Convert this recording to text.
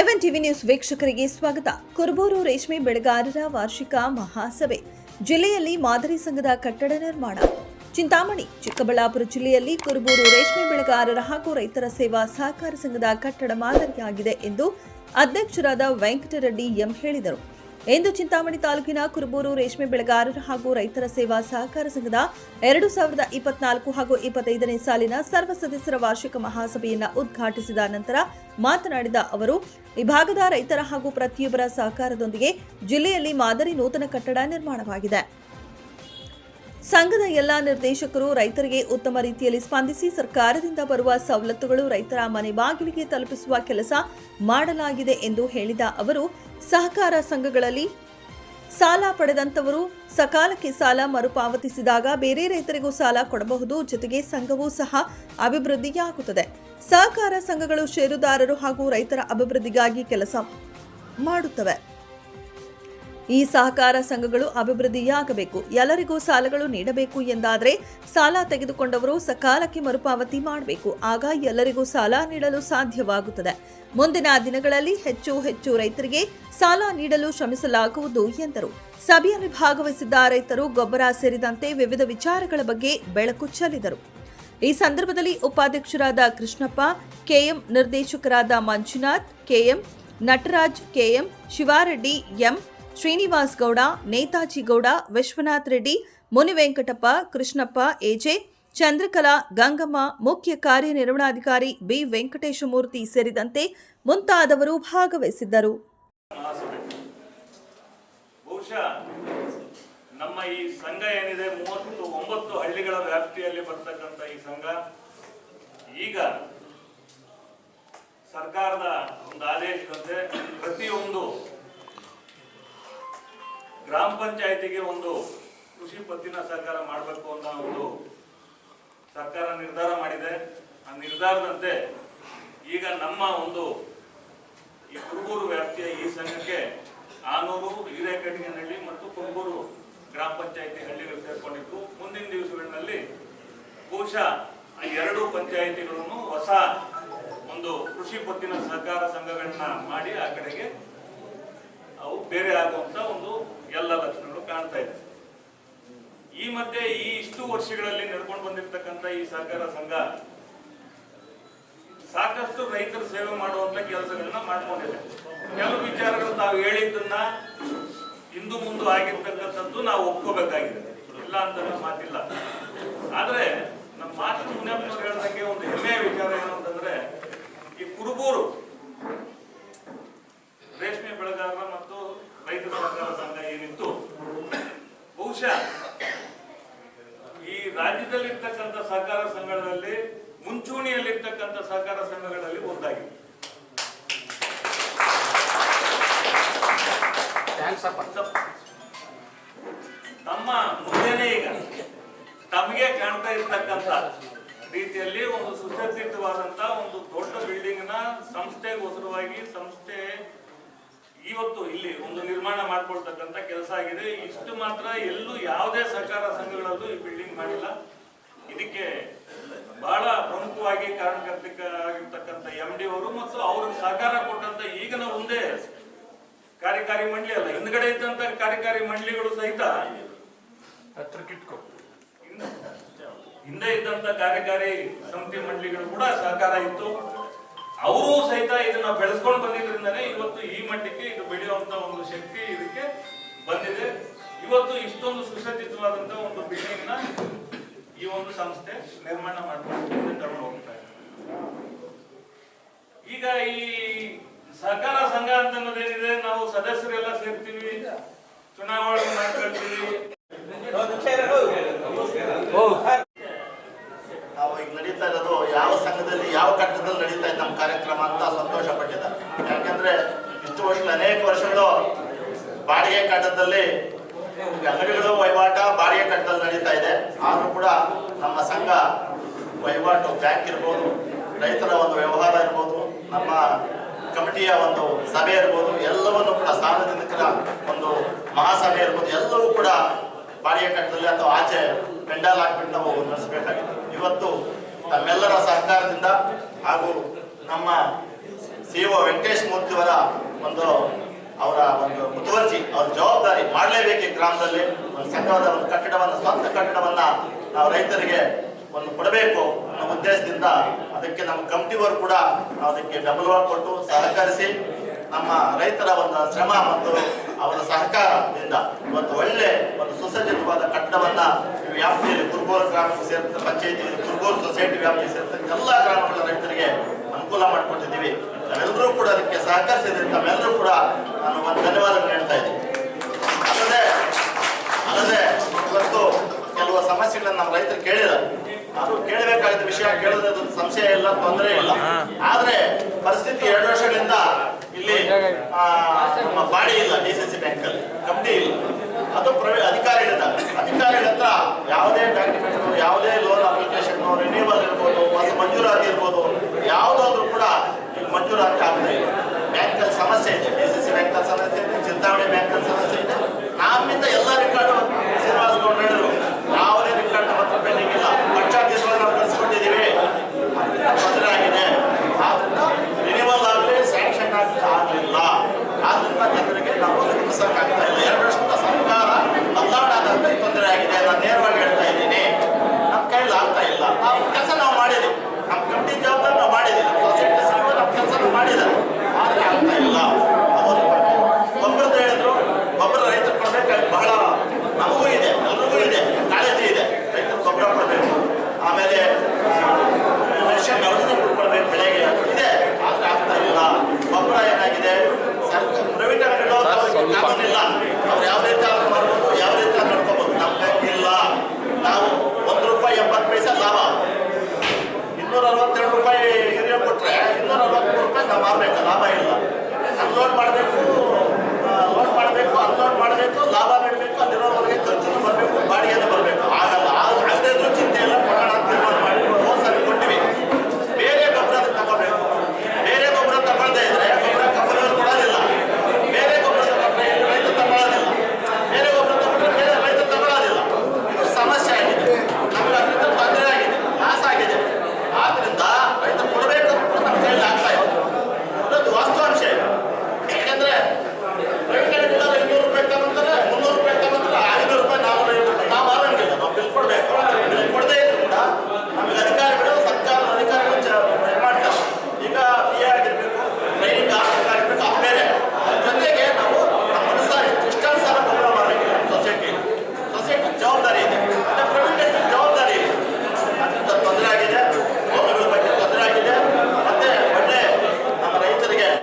ಎವನ್ TV news ವೀಕ್ಷಕರಿಗೆ ಸ್ವಾಗತ. ಕುರುಬೂರು ರೇಷ್ಮೆ ಬೆಳೆಗಾರರ ವಾರ್ಷಿಕ ಮಹಾಸಭೆ. ಜಿಲ್ಲೆಯಲ್ಲಿ ಮಾದರಿ ಸಂಘದ ಕಟ್ಟಡ ನಿರ್ಮಾಣ. ಚಿಂತಾಮಣಿ, ಚಿಕ್ಕಬಳ್ಳಾಪುರ ಜಿಲ್ಲೆಯಲ್ಲಿ ಕುರುಬೂರು ರೇಷ್ಮೆ ಬೆಳೆಗಾರರ ಹಾಗೂ ರೈತರ ಸೇವಾ ಸಹಕಾರ ಸಂಘದ ಕಟ್ಟಡ ಮಾದರಿಯಾಗಿದೆ ಎಂದು ಅಧ್ಯಕ್ಷರಾದ ವೆಂಕಟರೆಡ್ಡಿ ಎಂ ಹೇಳಿದರು. ಎಂದು ಚಿಂತಾಮಣಿ ತಾಲೂಕಿನ ಕುರುಬೂರು ರೇಷ್ಮೆ ಬೆಳೆಗಾರರ ಹಾಗೂ ರೈತರ ಸೇವಾ ಸಹಕಾರ ಸಂಘದ ಎರಡು ಸಾವಿರದ ಇಪ್ಪತ್ನಾಲ್ಕು ಹಾಗೂ ಇಪ್ಪತ್ತೈದನೇ ಸಾಲಿನ ಸರ್ವ ಸದಸ್ಯರ ವಾರ್ಷಿಕ ಮಹಾಸಭೆಯನ್ನು ಉದ್ಘಾಟಿಸಿದ ನಂತರ ಮಾತನಾಡಿದ ಅವರು, ಈ ಭಾಗದ ರೈತರ ಹಾಗೂ ಪ್ರತಿಯೊಬ್ಬರ ಸಹಕಾರದೊಂದಿಗೆ ಜಿಲ್ಲೆಯಲ್ಲಿ ಮಾದರಿ ನೂತನ ಕಟ್ಟಡ ನಿರ್ಮಾಣವಾಗಿದೆ. ಸಂಘದ ಎಲ್ಲಾ ನಿರ್ದೇಶಕರು ರೈತರಿಗೆ ಉತ್ತಮ ರೀತಿಯಲ್ಲಿ ಸ್ಪಂದಿಸಿ ಸರ್ಕಾರದಿಂದ ಬರುವ ಸವಲತ್ತುಗಳು ರೈತರ ಮನೆ ಬಾಗಿಲಿಗೆ ತಲುಪಿಸುವ ಕೆಲಸ ಮಾಡಲಾಗಿದೆ ಎಂದು ಹೇಳಿದ ಅವರು ಸಹಕಾರ ಸಂಘಗಳಲ್ಲಿ ಸಾಲ ಪಡೆದಂತವರು ಸಕಾಲಕ್ಕೆ ಸಾಲ ಮರುಪಾವತಿಸಿದಾಗ ಬೇರೆ ರೈತರಿಗೂ ಸಾಲ ಕೊಡಬಹುದು. ಜೊತೆಗೆ ಸಂಘವೂ ಸಹ ಅಭಿವೃದ್ಧಿಯಾಗುತ್ತದೆ. ಸಹಕಾರ ಸಂಘಗಳು ಷೇರುದಾರರು ಹಾಗೂ ರೈತರ ಅಭಿವೃದ್ಧಿಗಾಗಿ ಕೆಲಸ ಮಾಡುತ್ತವೆ. ಈ ಸಹಕಾರ ಸಂಘಗಳು ಅಭಿವೃದ್ಧಿಯಾಗಬೇಕು. ಎಲ್ಲರಿಗೂ ಸಾಲಗಳು ನೀಡಬೇಕು ಎಂದಾದರೆ ಸಾಲ ತೆಗೆದುಕೊಂಡವರು ಸಕಾಲಕ್ಕೆ ಮರುಪಾವತಿ ಮಾಡಬೇಕು. ಆಗ ಎಲ್ಲರಿಗೂ ಸಾಲ ನೀಡಲು ಸಾಧ್ಯವಾಗುತ್ತದೆ. ಮುಂದಿನ ದಿನಗಳಲ್ಲಿ ಹೆಚ್ಚು ಹೆಚ್ಚು ರೈತರಿಗೆ ಸಾಲ ನೀಡಲು ಶ್ರಮಿಸಲಾಗುವುದು ಎಂದರು. ಸಭೆಯಲ್ಲಿ ಭಾಗವಹಿಸಿದ್ದ ರೈತರು ಗೊಬ್ಬರ ಸೇರಿದಂತೆ ವಿವಿಧ ವಿಚಾರಗಳ ಬಗ್ಗೆ ಬೆಳಕು ಚೆಲ್ಲಿದರು. ಈ ಸಂದರ್ಭದಲ್ಲಿ ಉಪಾಧ್ಯಕ್ಷರಾದ ಕೃಷ್ಣಪ್ಪ, ಕೆಎಂ ನಿರ್ದೇಶಕರಾದ Manjunath, KM Nataraj, KM Shivareddy, M Srinivas Gowda, Netaji Gowda, Vishwanath Reddy Munivenkatappa Krishnappa, AJ, Chandrakala, Gangamma, ಮುಖ್ಯ ಕಾರ್ಯನಿರ್ವಹಣಾಧಿಕಾರಿ ಬಿ ವೆಂಕಟೇಶಮೂರ್ತಿ ಸೇರಿದಂತೆ ಮುಂತಾದವರು ಭಾಗವಹಿಸಿದ್ದರು. ನಮ್ಮ ಈ ಸಂಘ ಏನಿದೆ, ಮೂವತ್ತು ಒಂಬತ್ತು ಹಳ್ಳಿಗಳ ವ್ಯಾಪ್ತಿಯಲ್ಲಿ ಬರ್ತಕ್ಕಂಥ ಈ ಸಂಘ. ಈಗ ಸರ್ಕಾರದ ಒಂದು ಆದೇಶದಂತೆ ಪ್ರತಿಯೊಂದು ಗ್ರಾಮ ಪಂಚಾಯತಿಗೆ ಒಂದು ಕೃಷಿ ಪತ್ತಿನ ಸಹಕಾರ ಮಾಡಬೇಕು ಅಂತ ಒಂದು ಸರ್ಕಾರ ನಿರ್ಧಾರ ಮಾಡಿದೆ. ಆ ನಿರ್ಧಾರದಂತೆ ಈಗ ನಮ್ಮ ಒಂದು ಈ ಕುರುಬೂರು ವ್ಯಾಪ್ತಿಯ ಈ ಸಂಘಕ್ಕೆ ಆನೂರು ಹಿರೇಕಟ್ಟಿಗೆನಹಳ್ಳಿ ಮತ್ತು ಕುರುಬೂರು ಗ್ರಾಮ ಪಂಚಾಯತಿ ಹಳ್ಳಿಗಳು ಸೇರ್ಕೊಂಡಿದ್ದು. ಮುಂದಿನ ದಿವಸಗಳಲ್ಲಿ ಬಹುಶಃ ಆ ಎರಡು ಪಂಚಾಯಿತಿಗಳನ್ನು ಹೊಸ ಒಂದು ಕೃಷಿ ಪತ್ತಿನ ಸಹಕಾರ ಸಂಘಗಳನ್ನ ಮಾಡಿ ಆ ಕಡೆಗೆ ಅವು ಬೇರೆ ಆಗುವಂತ ಒಂದು ಎಲ್ಲ ಲಕ್ಷಣಗಳು ಕಾಣ್ತಾ ಇದೆ. ಈ ಮಧ್ಯೆ ಈ ಇಷ್ಟು ವರ್ಷಗಳಲ್ಲಿ ನಡ್ಕೊಂಡು ಬಂದಿರತಕ್ಕಂತ ಈ ಸಹಕಾರ ಸಂಘ ಸಾಕಷ್ಟು ರೈತರ ಸೇವೆ ಮಾಡುವಂತ ಕೆಲಸಗಳನ್ನ ಮಾಡ್ಕೊಂಡಿದೆ. ಕೆಲವು ವಿಚಾರಗಳು ತಾವು ಹೇಳಿದ್ದನ್ನ ಇಂದು ಮುಂದೆ ಆಗಿರ್ತಕ್ಕಂಥದ್ದು ನಾವು ಒಪ್ಕೋಬೇಕಾಗಿದೆ. ಇಲ್ಲ ಅಂತ ಮಾತಿಲ್ಲ. ಆದ್ರೆ ನಮ್ಮ ಮಾತಿನ ಮುನಿಯಪ್ಪನವ್ರು ಹೇಳ್ದಂಗೆ ಒಂದು ಹೆಮ್ಮೆಯ ವಿಚಾರ ಏನು ಅಂತಂದ್ರೆ ಈ ಕುರುಬೂರು ರೇಷ್ಮೆ ಬೆಳೆಗಾರರ ಮತ್ತು ರೈತರ ಸಹಕಾರ ಸಂಘ ಏನಿತ್ತು ಬಹುಶಃ ಈ ರಾಜ್ಯದಲ್ಲಿರ್ತಕ್ಕಂಥ ಸಹಕಾರ ಸಂಘಗಳಲ್ಲಿ ಮುಂಚೂಣಿಯಲ್ಲಿರ್ತಕ್ಕಂಥ ಸಹಕಾರ ಸಂಘಗಳಲ್ಲಿ ಒಂದಾಗಿದೆ. ತಮ್ಮ ಮುಂದೆನೇ ಈಗ ತಮಗೆ ಕಾಣ್ತಾ ಇರ್ತಕ್ಕಂತ ರೀತಿಯಲ್ಲಿ ಒಂದು ಸುಸಜ್ಜಿತವಾದಂತ ಒಂದು ದೊಡ್ಡ ಬಿಲ್ಡಿಂಗ್ನ ಸಂಸ್ಥೆಗೋಸ್ಕರವಾಗಿ ಸಂಸ್ಥೆ ಇವತ್ತು ಇಲ್ಲಿ ಒಂದು ನಿರ್ಮಾಣ ಮಾಡ್ಕೊಳ್ತಕ್ಕಂತ ಕೆಲಸ ಆಗಿದೆ. ಇಷ್ಟು ಮಾತ್ರ. ಎಲ್ಲೂ ಯಾವುದೇ ಸಹಕಾರ ಸಂಘಗಳಲ್ಲೂ ಈ ಬಿಲ್ಡಿಂಗ್ ಮಾಡಿಲ್ಲ. ಇದಕ್ಕೆ ಬಹಳ ಆಗಿರ್ತಕ್ಕಂಥ ಎಂ ಡಿ ಅವರು ಮತ್ತು ಅವ್ರಿಗೆ ಸಹಕಾರ ಕೊಟ್ಟಂತ ಈಗ ನಾವು ಮುಂದೆ ಕಾರ್ಯಕಾರಿ ಮಂಡಳಿ ಅಲ್ಲ. ಹಿಂದ್ಗಡೆ ಇದ್ದಂತ ಕಾರ್ಯಕಾರಿ ಮಂಡಳಿಗಳು ಸಹಿತ ಹಿಂದೆ- ಇದ್ದಂತ ಕಾರ್ಯಕಾರಿ ಸಮಿತಿ ಮಂಡಳಿಗಳು ಕೂಡ ಸಹಕಾರ ಇತ್ತು. ಅವರು ಸಹಿತ ಇದನ್ನ ಬೆಳೆಸ್ಕೊಂಡು ಬಂದಿದ್ರಿಂದನೇ ಇವತ್ತು ಈ ಮಟ್ಟಕ್ಕೆ ಇದು ಬೆಳೆಯುವಂತ ಒಂದು ಶಕ್ತಿ ಇದಕ್ಕೆ ಬಂದಿದೆ. ಇವತ್ತು ಇಷ್ಟೊಂದು ಸುಸಜ್ಜಿತವಾದಂತ ಒಂದು ಬಿಲ್ಡಿಂಗ್ನ ಈ ಒಂದು ಸಂಸ್ಥೆ ನಿರ್ಮಾಣ ಮಾಡ್ಕೊಂಡು ತಗೊಂಡು ಹೋಗ್ತಾ ಇದೆ ಈಗ ಈ ಸಹಕಾರ ಸಂಘ ಅಂತ ಅನ್ನೋದೇನಿದೆ ನಾವು ಸದಸ್ಯರೆಲ್ಲ ಸೇರ್ತೀವಿ, ಚುನಾವಣೆ ಮಾಡ್ಕೊಳ್ತೀವಿ. ನಾವು ಈಗ ನಡೀತಾ ಇರೋದು ಯಾವ ಸಂಘದಲ್ಲಿ ಯಾವ ಕಟ್ಟದಲ್ಲಿ ನಡೀತಾ ಇದೆ ನಮ್ಮ ಕಾರ್ಯಕ್ರಮ ಅಂತ ಸಂತೋಷ ಪಟ್ಟಿದ್ದಾರೆ ಯಾಕಂದ್ರೆ ಇಷ್ಟು ವರ್ಷ, ಅನೇಕ ವರ್ಷಗಳು ಬಾಡಿಗೆ ಕಟ್ಟದಲ್ಲಿ ಅಂಗಡಿಗಳು ವಹಿವಾಟ ಬಾಡಿಗೆ ಕಟ್ಟದಲ್ಲಿ ನಡೀತಾ ಇದೆ. ಆದ್ರೂ ಕೂಡ ನಮ್ಮ ಸಂಘ ವಹಿವಾಟು ಬ್ಯಾಂಕ್ ಇರ್ಬೋದು, ರೈತರ ಒಂದು ವ್ಯವಹಾರ ಇರ್ಬೋದು, ನಮ್ಮ ಕಮಿಟಿಯ ಒಂದು ಸಭೆ ಇರ್ಬೋದು, ಎಲ್ಲವನ್ನು ಕೂಡ ಸಾರ್ವಜನಿಕರ ಒಂದು ಮಹಾಸಭೆ ಇರ್ಬೋದು, ಎಲ್ಲವೂ ಕೂಡ ಬಾಡಿಗೆ ಕಟ್ಟದಲ್ಲಿ ಅಥವಾ ಆಚೆ ಪೆಂಡಾಲ್ ಹಾಕ್ಬಿಟ್ಟು ನಾವು ನಡೆಸಬೇಕಾಗಿದೆ ಇವತ್ತು ತಮ್ಮೆಲ್ಲರ ಸಹಕಾರದಿಂದ ಹಾಗೂ ನಮ್ಮ ಸಿ ಒ ವೆಂಕಟೇಶ್ ಮೂರ್ತಿಯವರ ಒಂದು, ಅವರ ಒಂದು ಮುತುವರ್ಜಿ, ಅವ್ರ ಜವಾಬ್ದಾರಿ ಮಾಡಲೇಬೇಕು ಈ ಗ್ರಾಮದಲ್ಲಿ. ಒಂದು ಸಂಘದ ಒಂದು ಕಟ್ಟಡವನ್ನು, ಸ್ವಂತ ಕಟ್ಟಡವನ್ನ ನಾವು ರೈತರಿಗೆ ಒಂದು ಕೊಡಬೇಕು ಅನ್ನೋ ಉದ್ದೇಶದಿಂದ ಅದಕ್ಕೆ ನಮ್ಮ ಕಮಿಟಿಯವರು ಕೂಡ ಅದಕ್ಕೆ ಬೆಂಬಲವಾಗಿ ಕೊಟ್ಟು ಸಹಕರಿಸಿ ನಮ್ಮ ರೈತರ ಒಂದು ಶ್ರಮ ಮತ್ತು ಅವರ ಸಹಕಾರದಿಂದ ಇವತ್ತು ಒಳ್ಳೆ ಒಂದು ಸುಸಜ್ಜಿತವಾದ ಕಟ್ಟಡವನ್ನ ವ್ಯಾಪ್ತಿಯಲ್ಲಿ ಕುರ್ಗೋಲ್ ಗ್ರಾಮಕ್ಕೆ ಸೇರಿದ ಪಂಚಾಯತಿ ಕುರ್ಗೋಲ್ ಸೊಸೈಟಿ ವ್ಯಾಪ್ತಿಗೆ ಸೇರಿದ ಎಲ್ಲಾ ಗ್ರಾಮಗಳ ರೈತರಿಗೆ ಅನುಕೂಲ ಮಾಡಿಕೊಟ್ಟಿದ್ದೀವಿ. ನಾವೆಲ್ಲರೂ ಕೂಡ ಅದಕ್ಕೆ ಸಹಕರಿಸಿದ್ರೆ ತಮ್ಮೆಲ್ಲರೂ ಕೂಡ ನಾನು ಒಂದು ಧನ್ಯವಾದಗಳು ಹೇಳ್ತಾ ಇದ್ದೀನಿ. ಅಲ್ಲದೆ ಅಲ್ಲದೆ ಇವತ್ತು ಕೆಲವು ಸಮಸ್ಯೆಗಳನ್ನು ನಮ್ಮ ರೈತರು ಕೇಳಿದ್ದಾರೆ. ಅದು ಕೇಳಬೇಕಾದ ವಿಷಯ ಕೇಳೋದು ಸಂಶಯ ಇಲ್ಲ ತೊಂದರೆ ಇಲ್ಲ. ಆದ್ರೆ ಪರಿಸ್ಥಿತಿ ಎರಡು ವರ್ಷಗಳಿಂದ ಇಲ್ಲಿ ಆ, ನಮ್ಮ ಬಾಡಿ ಇಲ್ಲ ಡಿ ಸಿ ಸಿ ಬ್ಯಾಂಕ್ ಅಲ್ಲಿ ಕಂಪ್ನಿ ಇಲ್ಲ. ಅದು ಪ್ರೈವೇಟ್ ಅಧಿಕಾರಿಗಳಿಂದ ಅಧಿಕಾರಿಗಳ ಹತ್ರ ಯಾವುದೇ ಡಾಕ್ಯುಮೆಂಟ್ ಯಾವುದೇ ಲೋನ್ ಅಪ್ಲಿಕೇಶನ್ ರಿನ್ಯೂವಲ್ ಇರ್ಬೋದು ಹೊಸ ಮಂಜೂರಾತಿ ಇರ್ಬೋದು ಯಾವುದಾದ್ರೂ ಕೂಡ ಮಂಜೂರಾತಿ ಆಗದೆ ಇಲ್ಲ. ಬ್ಯಾಂಕಲ್ಲಿ ಸಮಸ್ಯೆ ಇದೆ ಡಿ ಸಿ ಸಿ ಬ್ಯಾಂಕಲ್ಲಿ ಸಮಸ್ಯೆ ಇದೆ ಚಿಂತಾಮಣಿ ಬ್ಯಾಂಕಲ್ಲಿ ಸಮಸ್ಯೆ ಇದೆ ನಮ್ಮಿಂದ ಎಲ್ಲ ರೆಕಾರ್ಡು ಶ್ರೀನಿವಾಸ ಗೌಡ್ರು ಹೇಳಿದ್ರು ಯಾವುದೇ ರೆಕಾರ್ಡ್ ನಮ್ಮ ಹತ್ರ ಪೆಂಡಿಂಗ್ ಇಲ್ಲ ಪಂಚಾಯತ್ ನಾವು ಕಳಿಸ್ಕೊಂಡಿದ್ದೀವಿ ತೊಂದರೆ ಆಗಿದೆ ಆದ್ರಿಂದ ರಿನಿವಲ್ ಆಗಲಿ ಸ್ಯಾಂಕ್ಷನ್ ಆಗಲಿ ಆಗಲಿಲ್ಲ ಆದ್ರಿಂದ ಜನರಿಗೆ ನಾವು ಸ್ಪಂದಿಸಕ್ಕಾಗ್ತಾ ಇಲ್ಲ ಎರಡು ವರ್ಷದ ಸರ್ಕಾರ ಬದಲಾವಣೆ ಈ ತೊಂದರೆ ಆಗಿದೆ ನಾನು ನೇರವಾಗಿ ಹೇಳ್ತಾ ಇದ್ದೀನಿ ನಮ್ಮ ಕೈಯಲ್ಲಿ ಆಗ್ತಾ ಇಲ್ಲ ನಾವು ಕೆಲಸ ನಾವು ಮಾಡಿದ್ದೀವಿ ನಮ್ಮ ಕಮಿಟಿ ಜವಾಬ್ದಾರಿ ನಾವು ಮಾಡಿದ್ದೀವಿ ನಮ್ಮ ಸೊಸೈಟಿ ಸಿಇಒ ನಮ್ಮ ಕೆಲಸ ನಾವು ಮಾಡಿದ್ದಾರೆ ಆದರೆ ಆಗ್ತಾ ಇಲ್ಲ ಅದು ಗೊಬ್ಬರದ ಹೇಳಿದ್ರು ಗೊಬ್ಬರ ರೈತರು ಕೊಡಬೇಕಾಗಿ ಬಹಳ ನಮಗೂ ಇದೆ ಎಲ್ರಿಗೂ ಇದೆ ಕಾಳಜಿ ಇದೆ ರೈತರು ಗೊಬ್ಬರ ಕೊಡಬೇಕು ಆಮೇಲೆ ರೇಷನ್ ಔಷಧಿ ಕೊಡಬೇಕು ಬೆಳೆಗೆ ಇದೆ ಆದ್ರೆ ಆಗ್ತಾ ಇಲ್ಲ ಗೊಬ್ಬರ ಏನಾಗಿದೆ ಸರ್ಕಾರ ಪ್ರೈವೇಟ್ ಅಂಗಡಿಗಳು ಅವ್ರಿಗೆ ಕಾನೂನಿಲ್ಲ ಅವ್ರು ಯಾವ ರೀತಿ ಆದ್ರೂ ಮಾಡ್ಬೋದು ಯಾವ ರೀತಿ ಆದ್ರೂ ನಡ್ಕೋಬಹುದು ನಮ್ಮ ಕೈಗೆ ಇಲ್ಲ ನಾವು ಒಂದು ರೂಪಾಯಿ ಎಂಬತ್ತು ಪೈಸೆ ಲಾಭ ಇನ್ನೂರ ಅರವತ್ತೆರಡು ರೂಪಾಯಿ ಯೂರಿಯಾ ಕೊಟ್ರೆ ಇನ್ನೂರ ರೂಪಾಯಿ ಮಾರಬೇಕು ಲಾಭ ಇಲ್ಲ. ಅನ್ಲೋಡ್ ಮಾಡಬೇಕು ಲೋಡ್ ಮಾಡಬೇಕು ಅನ್ಲೋಡ್ ಮಾಡಬೇಕು ಲಾಭ ನೀಡಬೇಕು ಅಲ್ಲಿರೋ